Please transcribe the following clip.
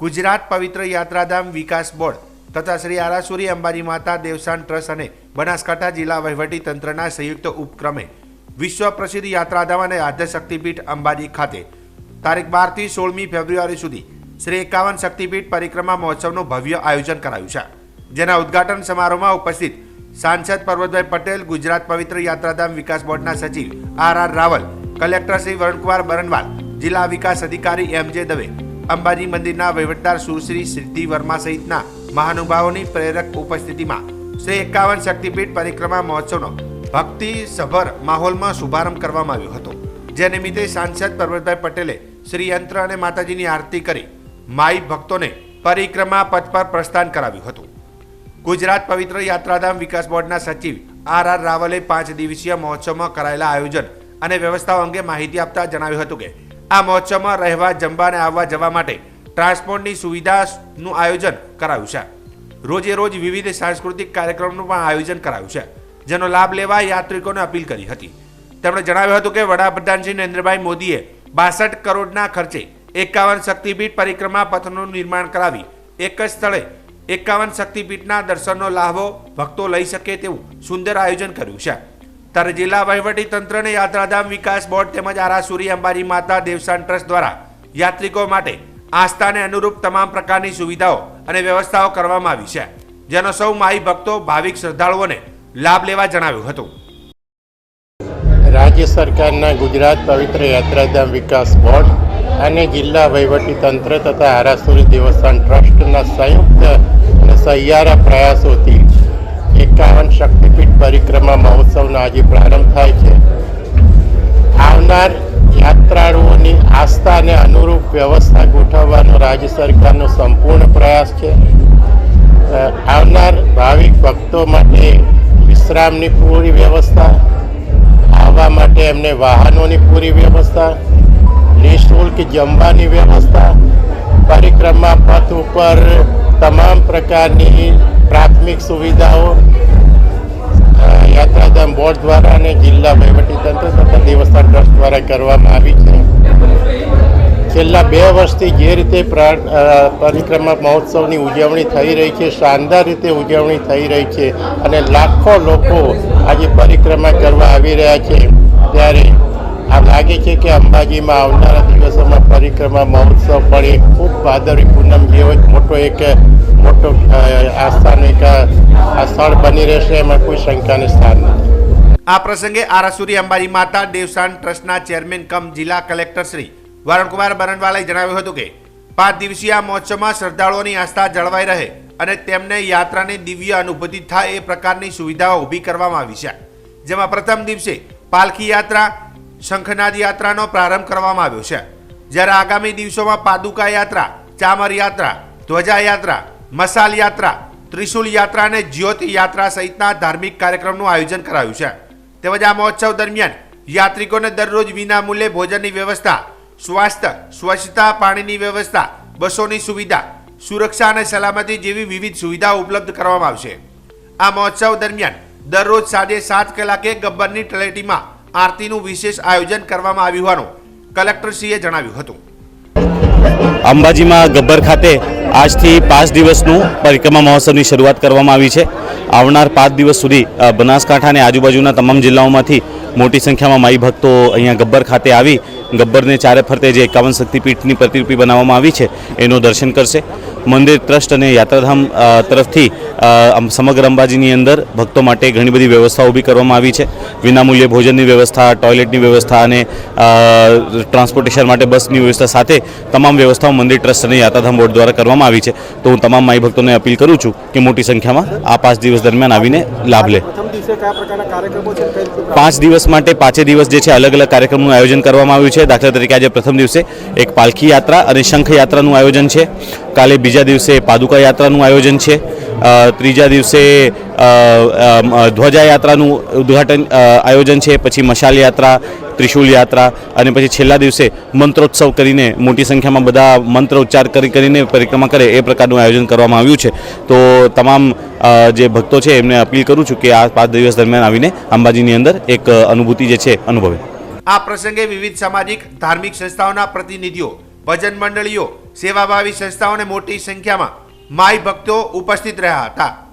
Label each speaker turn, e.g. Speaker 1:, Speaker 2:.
Speaker 1: ગુજરાત પવિત્ર યાત્રાધામ વિકાસ બોર્ડ તથા શ્રી આરાસુરી અંબાજી માતા દેવસાન ટ્રસ્ટ અને બનાસકાંઠા જિલ્લા વહીવટી તંત્રના સંયુક્ત ઉપક્રમે વિશ્વ પ્રસિદ્ધ યાત્રાધામ અને આદ્યશક્તિપીઠ અંબાજી ખાતે તારીખ બારથી સોળમી ફેબ્રુઆરી સુધી શ્રી એકાવન શક્તિપીઠ પરિક્રમા મહોત્સવનું ભવ્ય આયોજન કરાયું છે. જેના ઉદ્ઘાટન સમારોહમાં ઉપસ્થિત સાંસદ પર્વતભાઈ પટેલ, ગુજરાત પવિત્ર યાત્રાધામ વિકાસ બોર્ડના સચિવ R R Rawal, collector Shri Varunkumar Barnwal, જિલ્લા વિકાસ અધિકારી એમ જે દવે અંબાજી મંદિરના વહીવટદાર સુશ્રી સિદ્ધિ વર્મા સહિતના મહાનુભાવોની પ્રેરક ઉપસ્થિતિમાં શ્રી એકાવન શક્તિપીઠ પરિક્રમા મહોત્સવનો ભક્તિ સભર માહોલમાં શુભારંભ કરવામાં આવ્યો હતો. જે નિમિત્તે સાંસદ પર્વતભાઈ પટેલે શ્રી યંત્ર અને માતાજીની આરતી કરી માઈ ભક્તોને પરિક્રમા પથ પર પ્રસ્થાન કરાવ્યું હતું. ગુજરાત પવિત્ર યાત્રાધામ વિકાસ બોર્ડના સચિવ આર આર રાવલે પાંચ દિવસીય મહોત્સવમાં કરાયેલા આયોજન અને વ્યવસ્થાઓ અંગે માહિતી આપતા જણાવ્યું હતું કે આ મહોત્સવમાં રહેવા, જમવા અને આવવા જવા માટે ટ્રાન્સપોર્ટની સુવિધાનું આયોજન કરાયું છે. રોજે રોજ વિવિધ સાંસ્કૃતિક કાર્યક્રમનું પણ આયોજન કરાયું છે, જેનો લાભ લેવા યાત્રિકોને અપીલ કરી હતી. તેમણે જણાવ્યું હતું કે વડાપ્રધાન શ્રી નરેન્દ્રભાઈ મોદીએ બાસઠ કરોડના ખર્ચે એકાવન શક્તિપીઠ પરિક્રમા પથનું નિર્માણ કરાવી એક જ સ્થળે એકાવન શક્તિપીઠના દર્શનનો લાભો ભક્તો લઈ શકે તેવું સુંદર આયોજન કર્યું છે. ત્યારે જિલ્લા વહીવટી તંત્ર અને યાત્રાધામ વિકાસ બોર્ડ તેમજ આરાસુરી અંબાજી માતા દેવસાન ટ્રસ્ટ દ્વારા યાત્રિકો માટે આસ્થાને અનુરૂપ તમામ પ્રકારની સુવિધાઓ અને વ્યવસ્થાઓ કરવામાં આવી છે, જેનો સૌ માઈ ભક્તો ભાવિક શ્રદ્ધાળુઓને લાભ લેવા જણાવ્યું હતું.
Speaker 2: રાજ્ય સરકારના ગુજરાત પવિત્ર યાત્રાધામ વિકાસ બોર્ડ અને જિલ્લા વહીવટી તંત્ર તથા આરાસુરી દેવસ્થાન ટ્રસ્ટના સંયુક્ત અને સહિયારા પ્રયાસોથી એકાવન શક્તિપીઠ પરિક્રમા મહોત્સવનો આજે પ્રારંભ થાય છે. આવનાર યાત્રાળુઓની આસ્થાને અનુરૂપ વ્યવસ્થા ગોઠવવાનો રાજ્ય સરકારનો સંપૂર્ણ પ્રયાસ છે. આવનાર ભાવિક ભક્તો માટે વિશ્રામની પૂરી વ્યવસ્થા, આવવા માટે એમને વાહનોની પૂરી વ્યવસ્થા નિઃશુલ્ક જમવાની વ્યવસ્થા, પરિક્રમા પથ ઉપર તમામ પ્રકારની પ્રાથમિક સુવિધાઓ યાત્રાધામ બોર્ડ દ્વારા અને જિલ્લા વહીવટીતંત્ર તથા દેવસ્થાન ટ્રસ્ટ દ્વારા કરવામાં આવી છે. છેલ્લા બે વર્ષથી જે રીતે પ્રા- પરિક્રમા મહોત્સવની ઉજવણી થઈ રહી છે, શાનદાર રીતે ઉજવણી થઈ રહી છે અને લાખો લોકો આજે પરિક્રમા કરવા આવી રહ્યા છે. ત્યારે આ લાગે છે કે અંબાજીમાં આવનારા દિવસોમાં પરિક્રમા, મહોત્સવ પણ એક ખૂબ ભાદરવી પૂનમ જેવો જ મોટો એક, મોટો આસ્થાનું એક આ સ્થળ બની રહેશે, એમાં કોઈ શંકાને સ્થાન નથી.
Speaker 1: આ પ્રસંગે આરાસુરી અંબાજી માતા દેવસાન ટ્રસ્ટના ચેરમેન કમ જિલ્લા કલેક્ટર શ્રી વરુણકુમાર બરણવાલાએ જણાવ્યું હતું કે, પાંચ દિવસીય આ મહોત્સવમાં શ્રદ્ધાળુઓની આસ્થા જળવાઈ રહે અને તેમને યાત્રાની દિવ્ય અનુભૂતિ થાય એ પ્રકારની સુવિધાઓ ઊભી કરવામાં આવી છે. જેમાં પ્રથમ દિવસે પાલખી યાત્રા શંખનાદ યાત્રાનો પ્રારંભ કરવામાં આવ્યો છે. જ્યારે આગામી દિવસોમાં પાદુકા યાત્રા, ચામર યાત્રા, ધ્વજા યાત્રા, મસાલ યાત્રા, ત્રિશુલ યાત્રા અને જ્યોત યાત્રા સહિતના ધાર્મિક કાર્યક્રમનું આયોજન કરાયું છે. તેમજ આ મહોત્સવ દરમિયાન યાત્રિકોને દરરોજ વિના મૂલ્યે ભોજનની વ્યવસ્થા, સ્વાસ્થ્ય, સ્વચ્છતા, પાણીની વ્યવસ્થા, બસોની સુવિધા, સુરક્ષા અને સલામતી જેવી વિવિધ સુવિધાઓ ઉપલબ્ધ કરવામાં આવશે. આ મહોત્સવ દરમિયાન દરરોજ સાંજે સાત કલાકે ગબ્બરની તળેટીમાં આરતીનું વિશેષ આયોજન કરવામાં આવ્યું હોવાનું કલેક્ટરશ્રીએ જણાવ્યું હતું.
Speaker 3: અંબાજીમાં ગબ્બર ખાતે આજથી પાંચ દિવસનું પરિક્રમા મહોત્સવની શરૂઆત કરવામાં આવી છે. આવનાર પાંચ દિવસ સુધી બનાસકાંઠા અને આજુબાજુના તમામ જિલ્લાઓમાંથી મોટી સંખ્યામાં માઈ ભક્તો અહીંયા ગબ્બર ખાતે આવી, ગબ્બરને ચારે ફરતે જે એકાવન શક્તિપીઠની પ્રતિરૂપી બનાવવામાં આવી છે, એનું દર્શન કરશે. મંદિર ટ્રસ્ટ અને યાત્રાધામ તરફથી સમગ્ર અંબાજીની અંદર ભક્તો માટે ઘણી બધી વ્યવસ્થાઓ ઊભી કરવામાં આવી છે. વિનામૂલ્યે ભોજનની વ્યવસ્થા ટોયલેટની વ્યવસ્થા અને ટ્રાન્સપોર્ટેશન માટે બસની વ્યવસ્થા સાથે તમામ વ્યવસ્થાઓ મંદિર ટ્રસ્ટ અને યાત્રાધામ બોર્ડ દ્વારા કરવામાં આવી છે. તો હું તમામ માઈ ભક્તોને અપીલ કરું છું કે મોટી સંખ્યામાં આ પાંચ દિવસ દરમિયાન આવીને લાભ લે. પાંચ દિવસ માટે પાંચે દિવસ જે છે અલગ અલગ કાર્યક્રમનું આયોજન કરવામાં આવ્યું છે. દાખલા તરીકે આજે પ્રથમ દિવસે એક પાલખી યાત્રા અને શંખ યાત્રાનું આયોજન છે. કાલે બીજા દિવસે પાદુકા યાત્રાનું આયોજન છે. ત્રીજા દિવસે ધ્વજાયાત્રાનું ધ્વજા યાત્રાનું ઉદ્ઘાટન આયોજન છે, પછી મશાલ યાત્રા, ત્રિશુલ યાત્રા, અને પછી છેલ્લા દિવસે મંત્રોત્સવ કરીને, મોટી સંખ્યામાં બધા મંત્ર ઉચ્ચાર કરી, કરીને પરિક્રમા કરે, એ પ્રકારનું આયોજન કરવામાં આવ્યું છે. તો તમામ જે ભક્તો છે, એમને અપીલ કરું છું કે આ પાંચ દિવસ દરમિયાન આવીને અંબાજીની અંદર એક અનુભૂતિ જે છે, અનુભવે.
Speaker 1: આ પ્રસંગે વિવિધ સામાજિક, ધાર્મિક સંસ્થાઓના પ્રતિનિધિઓ, ભજન મંડળીઓ, સેવાભાવી સંસ્થાઓને મોટી સંખ્યામાં માઈ ભક્તો ઉપસ્થિત રહ્યા હતા.